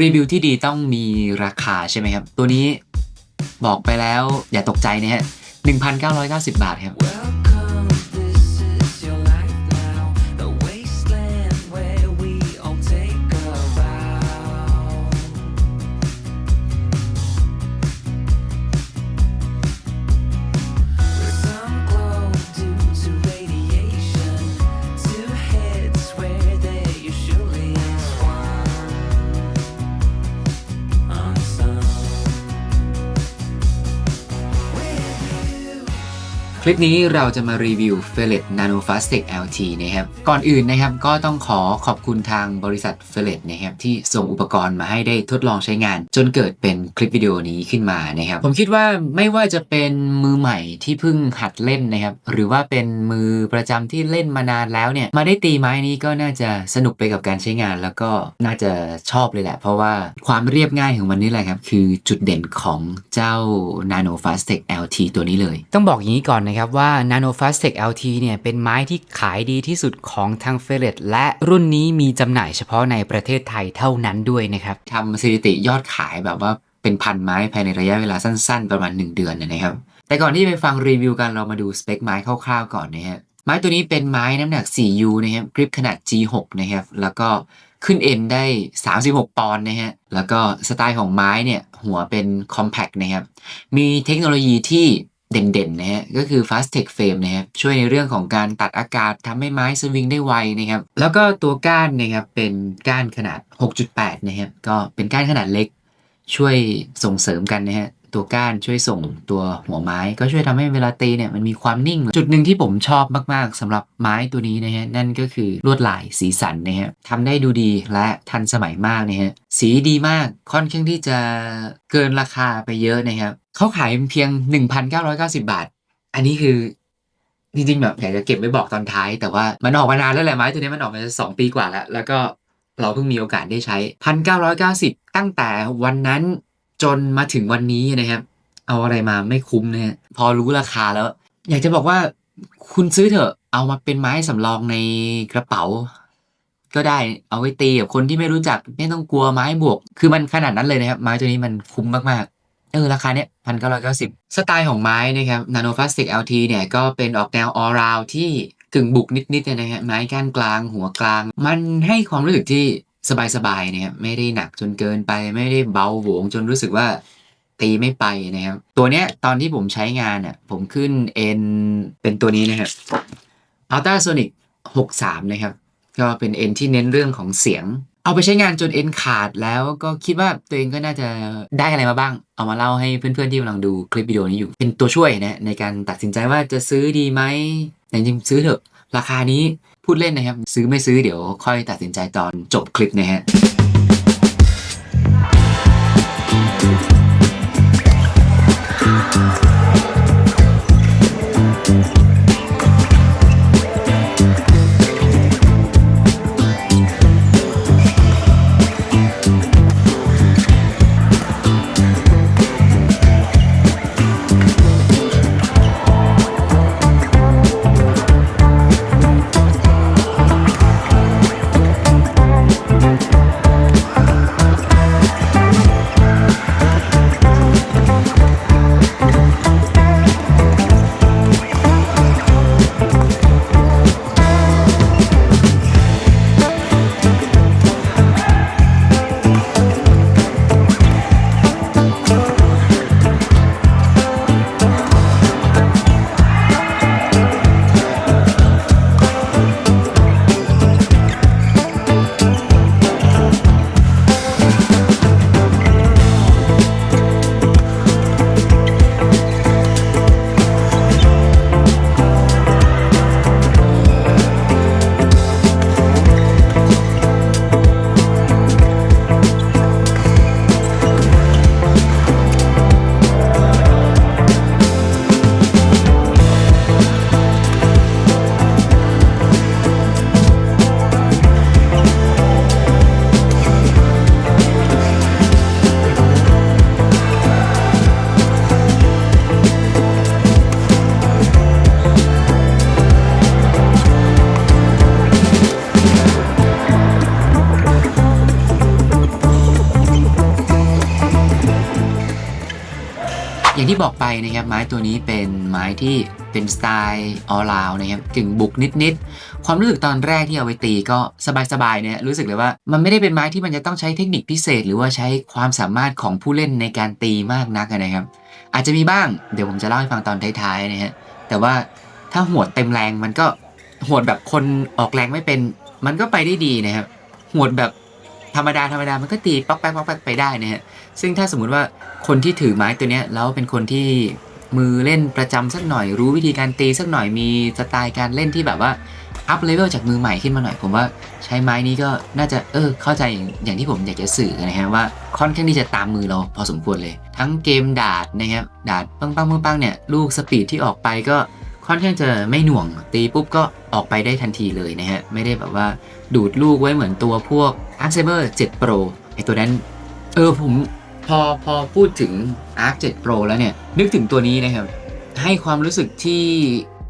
รีวิวที่ดีต้องมีราคาใช่ไหมครับ ตัวนี้บอกไปแล้วอย่าตกใจนะฮะ 1,990 บาทครับ Welcome, คลิปนี้เราจะมารีวิว f e l e t Nano Fast Tech LT นะครับ ก่อนอื่นนะครับก็ต้องขอขอบคุณทางบริษัท f e l e t นะครับที่ส่งอุปกรณ์มาให้ได้ทดลองใช้งาน จนเกิดเป็นคลิปวิดีโอนี้ขึ้นมานะครับ ผมคิดว่าไม่ว่าจะเป็นมือใหม่ที่เพิ่งหัดเล่นนะครับ หรือว่าเป็นมือประจำที่เล่นมานานแล้วเนี่ย มาได้ตีไม้นี้ก็น่าจะสนุกไปกับการใช้งาน แล้วก็น่าจะชอบเลยแหละ เพราะว่าความเรียบง่ายของมันนี่แหละครับคือจุดเด่นของเจ้า Nano Fast Tech LT ตัวนี้เลย ต้องบอกอย่างนี้ก่อนนะครับว่า Nano Fast Tech LT เนี่ยเป็นไม้ที่ขายดีที่สุดของทาง f e l e t และรุ่นนี้มีจำหน่ายเฉพาะในประเทศไทยเท่านั้นด้วยนะครับทำสถิติยอดขายแบบว่าเป็นพันไม้ภายในระยะเวลาสั้นๆ ประมาณ 1 เดือนนะครับ แต่ก่อนที่ไปฟังรีวิวกันเรามาดูสเปคไม้คร่าวๆก่อนนะฮะไม้ตัวนี้เป็นไม้น้ำหนัก 4U นะครับกริปขนาด G6 นะครับแล้วก็ขึ้นเอ็นได้ 36 ปอนด์นะฮะ แล้วก็สไตล์ของไม้เนี่ย หัวเป็น compact นะครับ มีเทคโนโลยีที่ เด่นๆนะฮะก็คือ Fast Tech Frame นะครับช่วยในเรื่องของการตัดอากาศทำให้ไม้สวิงได้ไวนะครับแล้วก็ตัวก้านนะครับเป็นก้านขนาด 6.8 นะครับก็เป็นก้านขนาดเล็กช่วยส่งเสริมกันนะฮะ ตัวก้านช่วยส่งตัวหัวไม้ ก็ช่วยทำให้เวลาตีเนี่ยมันมีความนิ่ง จุดหนึ่งที่ผมชอบมาก ๆสำหรับไม้ตัวนี้นะฮะนั่นก็คือลวดลายสีสันนะฮะทำได้ดูดีและทันสมัยมากนะฮะสีดีมากค่อนข้างที่จะเกินราคาไปเยอะนะครับเขาขายเพียง 1,990 บาท อันนี้คือจริงๆแบบอยากจะเก็บไว้บอกตอนท้าย แต่ว่ามันออกมานานแล้วแหละไม้ตัวนี้มันออกมาสองปีกว่าแล้ว แล้วก็เราเพิ่งมีโอกาสได้ใช้ 1,990 ตั้งแต่วันนั้น จนมาถึงวันนี้นะครับ เอาอะไรมาไม่คุ้มนะฮะพอรู้ราคาแล้ว อยากจะบอกว่าคุณซื้อเถอะ เอามาเป็นไม้สำรองในกระเป๋า ก็ได้เอาไว้ตีกับคนที่ไม่รู้จักไม่ต้องกลัวไม้บวก คือมันขนาดนั้นเลยนะครับ ไม้ตัวนี้มันคุ้มมากๆเออราคาเนี้ยพันเก้าร้อยเก้าสิบสไตล์ของไม้นะครับ Nano Plastic LT เนี่ยก็เป็นออกแนว all round ที่กึ่งบุกนิดๆนะฮะไม้ก้านกลาง หัวกลาง มันให้ความรู้สึกที่ สบาย ๆ นะครับ ไม่ได้หนักจนเกินไป ไม่ได้เบาหวงจนรู้สึกว่าตีไม่ไปนะครับ ตัวเนี้ยตอนที่ผมใช้งานอะผมขึ้น N เป็นตัวนี้นะครับ Ultrasonic 63 นะครับ ก็เป็น N ที่เน้นเรื่องของเสียง เอาไปใช้งานจน N ขาดแล้วก็คิดว่าตัวเองก็น่าจะได้อะไรมาบ้าง เอามาเล่าให้เพื่อนๆที่กำลังดูคลิปวิดีโอนี้อยู่ เป็นตัวช่วยนะในการตัดสินใจว่าจะซื้อดีไหมแต่จริงๆซื้อเถอะราคานี้ พูดเล่นนะครับ ซื้อไม่ซื้อเดี๋ยวค่อยตัดสินใจตอนจบคลิปนะฮะ ที่บอกไปนะครับไม้ตัวนี้เป็นไม้ที่เป็นสไตล์ all round นะครับกึ่งบุกนิดๆ ความรู้สึกตอนแรกที่เอาไปตีก็สบายๆเนี่ยรู้สึกเลยว่ามันไม่ได้เป็นไม้ที่มันจะต้องใช้เทคนิคพิเศษ หรือว่าใช้ความสามารถของผู้เล่นในการตีมากนักนะครับ อาจจะมีบ้างเดี๋ยวผมจะเล่าให้ฟังตอนท้ายๆนะฮะแต่ว่าถ้าหวดเต็มแรงมันก็หวดแบบคนออกแรงไม่เป็น มันก็ไปได้ดีนะครับหวดแบบ ธรรมดาธรรมดามันก็ตีป๊อกแป๊กป๊อกแป๊กไปได้นะฮะซึ่งถ้าสมมุติว่าคนที่ถือไม้ตัวเนี้ยแล้วเป็นคนที่มือเล่นประจำสักหน่อย รู้วิธีการตีสักหน่อยมีสไตล์การเล่นที่แบบว่าอัพเลเวลจากมือใหม่ขึ้นมาหน่อย ผมว่าใช้ไม้นี้ก็น่าจะเออเข้าใจอย่างอย่างที่ผมอยากจะสื่อนะฮะว่าค่อนข้างที่จะตามมือเราพอสมควรเลย ทั้งเกมดาดนะครับดาดปังปังปังปังเนี่ยลูกสปีดที่ออกไปก็ ค่อนข้างจะไม่หน่วงตีปุ๊บก็ออกไปได้ทันทีเลยนะฮะ ไม่ได้แบบว่าดูดลูกไว้เหมือนตัวพวก a r c Saber 7 Pro ไอตัวนั้น เออผมพอพอพูดถึง Arc 7 Pro แล้วเนี่ย นึกถึงตัวนี้นะครับ ให้ความรู้สึกที่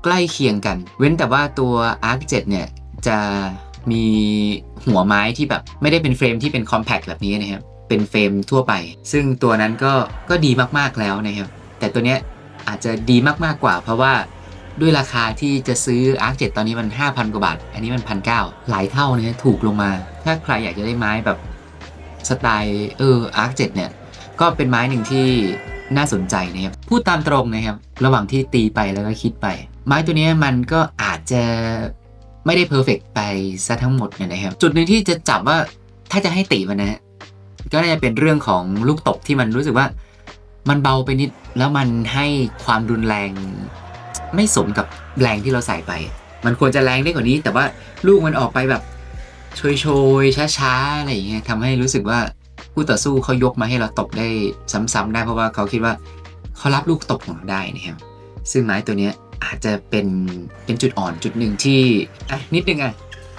ใกล้เคียงกัน เว้นแต่ว่าตัว Arc 7 เนี่ย จะมีหัวไม้ที่แบบไม่ได้เป็นเฟรมที่เป็น compact แบบนี้นะครับ เป็นเฟรมทั่วไป ซึ่งตัวนั้นก็ก็ดีมากๆแล้วนะครับ แต่ตัวเนี้ยอาจจะดีมากๆกว่าเพราะว่า ด้วยราคาที่จะซื้อ Arc 7 ตอนนี้มัน 5,000 กว่าบาท อันนี้มัน1,900หลายเท่าเนี่ยถูกลงมา ถ้าใครอยากจะได้ไม้แบบสไตล์เออ Arc 7 เนี่ย ก็เป็นไม้หนึ่งที่น่าสนใจนะครับพูดตามตรงนะครับ ระหว่างที่ตีไปแล้วก็คิดไป ไม้ตัวนี้มันก็อาจจะไม่ได้เพอร์เฟกไปซะทั้งหมดเนี่ยนะครับ จุดหนึ่งที่จะจับว่าถ้าจะให้ตีมันนะฮะก็น่าจะเป็นเรื่องของลูกตกที่มันรู้สึกว่า มันเบาไปนิดแล้วมันให้ความรุนแรง ไม่สมกับแรงที่เราใส่ไป มันควรจะแรงได้กว่านี้ แต่ว่าลูกมันออกไปแบบโชยๆช้าๆอะไรอย่างเงี้ยทำให้รู้สึกว่าคู่ต่อสู้เขายกมาให้เราตบได้ซ้ำๆได้เพราะว่าเขาคิดว่าเขารับลูกตบของเราได้นะครับซึ่งไม้ตัวเนี้ยอาจจะเป็นเป็นจุดอ่อนจุดหนึ่งที่อะนิดนึงอะ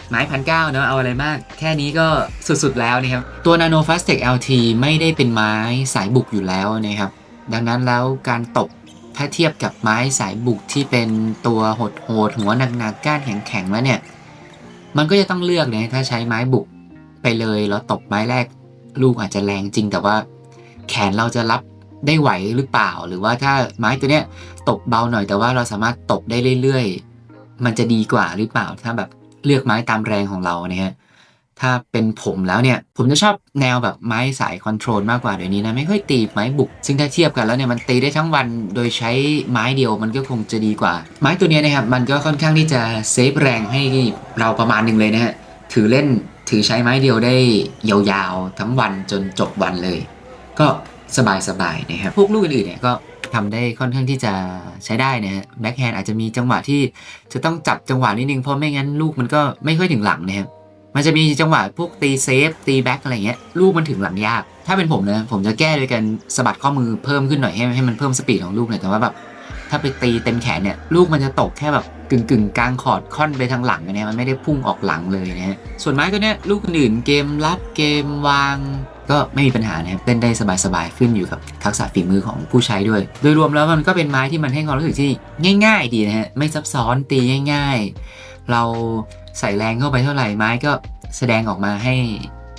ไม้พันเก้าเนาะเอาอะไรมาก แค่นี้ก็สุดๆแล้วนะครับ ตัว Nano Fastec LT ไม่ได้เป็นไม้สายบุกอยู่แล้วนะครับ ดังนั้นแล้วการตบ ถ้าเทียบกับไม้สายบุกที่เป็นตัวโหดหัวหนักๆก้านแข็งๆแล้วเนี่ย มันก็จะต้องเลือกนะถ้าใช้ไม้บุกไปเลยแล้วตบไม้แรกลูกอาจจะแรงจริง แต่ว่าแขนเราจะรับได้ไหวหรือเปล่า หรือว่าถ้าไม้ตัวเนี้ยตบเบาหน่อยแต่ว่าเราสามารถตบได้เรื่อยๆ มันจะดีกว่าหรือเปล่าถ้าแบบเลือกไม้ตามแรงของเราเนี่ยฮะ ถ้าเป็นผมแล้วเนี่ย ผมจะชอบแนวแบบไม้สายคอนโทรลมากกว่าเดี๋ยวนี้นะไม่ค่อยตีไม้บุก ซึ่งถ้าเทียบกันแล้วเนี่ยมันตีได้ทั้งวันโดยใช้ไม้เดียวมันก็คงจะดีกว่า ไม้ตัวนี้นะครับมันก็ค่อนข้างที่จะเซฟแรงให้เราประมาณหนึ่งเลยนะฮะถือเล่นถือใช้ไม้เดียวได้ยาวๆ ทั้งวันจนจบวันเลย ก็สบายๆนะครับพวกลูกอื่นๆเนี่ยก็ทำได้ค่อนข้างที่จะใช้ได้นะฮะแบ็คแฮนด์อาจจะมีจังหวะที่จะต้องจับจังหวะนิดนึงเพราะไม่งั้นลูกมันก็ไม่ค่อยถึงหลังนะครับ มันจะมีจังหวะพวกตีเซฟตีแบ็คอะไรเงี้ยลูกมันถึงหลังยาก ถ้าเป็นผมนะผมจะแก้โดยการสะบัดข้อมือเพิ่มขึ้นหน่อยให้ให้มันเพิ่มสปีดของลูกหน่อยแต่ว่าแบบถ้าไปตีเต็มแขนเนี่ยลูกมันจะตกแค่แบบกึ่งกึ่งกลางคอร์ดค่อนไปทางหลังเนี่ยมันไม่ได้พุ่งออกหลังเลยนะฮะส่วนไม้ตัวเนี้ยลูกอื่นเกมรับเกมวาง ก็ไม่มีปัญหานะครับเล่นได้สบายๆขึ้นอยู่กับทักษะฝีมือของผู้ใช้ด้วย โดยรวมแล้วมันก็เป็นไม้ที่มันให้ความรู้สึกที่ง่าย ๆ ดีนะฮะไม่ซับซ้อนตีง่าย ๆ เรา ใส่แรงเข้าไปเท่าไหร่ไม้ก็แสดงออกมาให้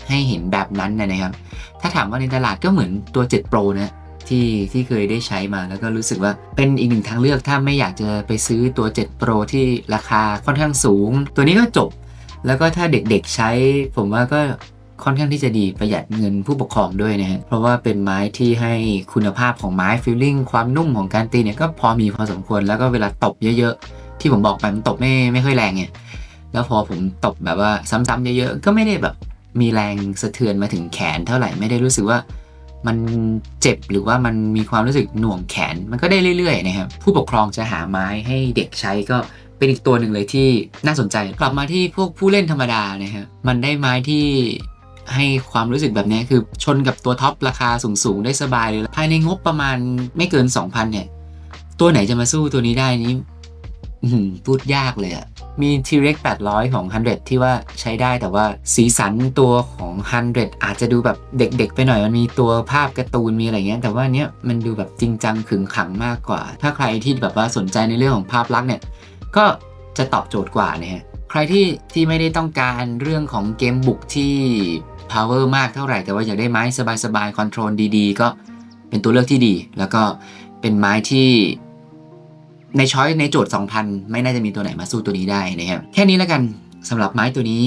ให้เห็นแบบนั้นนะครับ ถ้าถามว่าในตลาดก็เหมือนตัว 7 Pro นะที่ที่เคยได้ใช้มาแล้วก็รู้สึกว่าเป็นอีกหนึ่งทางเลือกถ้าไม่อยากจะไปซื้อตัว 7 Pro ที่ราคาค่อนข้างสูง ตัวนี้ก็จบ แล้วก็ถ้าเด็กๆใช้ ผมว่าก็ค่อนข้างที่จะดีประหยัดเงินผู้ปกครองด้วยนะฮะเพราะว่าเป็นไม้ที่ให้คุณภาพของไม้ฟีลลิ่งความนุ่มของการตีเนี่ยก็พอมีพอสมควรแล้วก็เวลาตบเยอะ ๆ ที่ผมบอกไปมันตบไม่ไม่ค่อยแรงเนี่ย แล้วพอผมตบแบบว่าซ้ำๆเยอะๆก็ไม่ได้แบบมีแรงสะเทือนมาถึงแขนเท่าไหร่ไม่ได้รู้สึกว่ามันเจ็บหรือว่ามันมีความรู้สึกหน่วงแขนมันก็ได้เรื่อยๆนะครับผู้ปกครองจะหาไม้ให้เด็กใช้ก็เป็นอีกตัวหนึ่งเลยที่น่าสนใจกลับมาที่พวกผู้เล่นธรรมดานะครับมันได้ไม้ที่ให้ความรู้สึกแบบนี้คือชนกับตัวท็อปราคาสูงๆ ได้สบายเลย ภายในงบประมาณไม่เกิน 2,000เนี่ยตัวไหนจะมาสู้ตัวนี้ได้นี้พูดยากเลยอะ มี T-Rex 800 ของ 100 ที่ว่าใช้ได้แต่ว่าสีสันตัวของ 100 อาจจะดูแบบเด็กๆ ไปหน่อยมันมีตัวภาพการ์ตูนมีอะไรเงี้ยแต่ว่าเนี้ยมันดูแบบจริงจังขึงขังมากกว่า ถ้าใครที่แบบว่าสนใจในเรื่องของภาพลักษณ์เนี่ยก็จะตอบโจทย์กว่านะฮะใครที่ที่ไม่ได้ต้องการเรื่องของเกมบุกที่ power มากเท่าไหร่ แต่ว่าอยากได้ไม้สบายๆคอนโทรลดีๆ ก็เป็นตัวเลือกที่ดี แล้วก็เป็นไม้ที่ ในช้อยในโจทย์ 2,000 ไม่น่าจะมีตัวไหนมาสู้ตัวนี้ได้นะครับแค่นี้แล้วกันสำหรับไม้ตัวนี้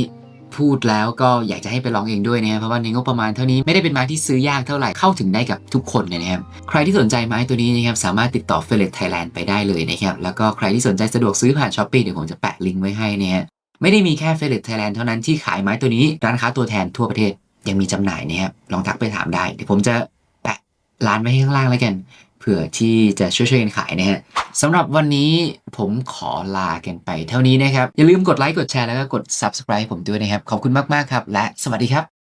พูดแล้วก็อยากจะให้ไปลองเองด้วยนะครับเพราะว่าในงบประมาณเท่านี้ไม่ได้เป็นไม้ที่ซื้อยากเท่าไหร่เข้าถึงได้กับทุกคนเลยนะครับใครที่สนใจไม้ตัวนี้นะครับสามารถติดต่อ f e l e t Thailand ไปได้เลยนะครับแล้วก็ใครที่สนใจสะดวกซื้อผ่าน s h อ p e e เดี๋ยวผมจะแปะลิงก์ไว้ให้นะฮะไม่ได้มีแค่ f e l e t Thailand เท่านั้นที่ขายไม้ตัวนี้ร้านค้าตัวแทนทั่วประเทศยังมีจำหน่ายนะครับลองทักไปถามได้เดี๋ยวผมจะแปะร้านไว้ให้ข้างล่างแล้วกัน ผื่อที่จะช่วยช่วยกันขายนะฮะสำหรับวันนี้ผมขอลากันไปเท่านี้นะครับ อย่าลืมกดไลค์กดแชร์แล้วก็กด subscribe ผมด้วยนะครับ ขอบคุณมาก ๆ ครับ และสวัสดีครับ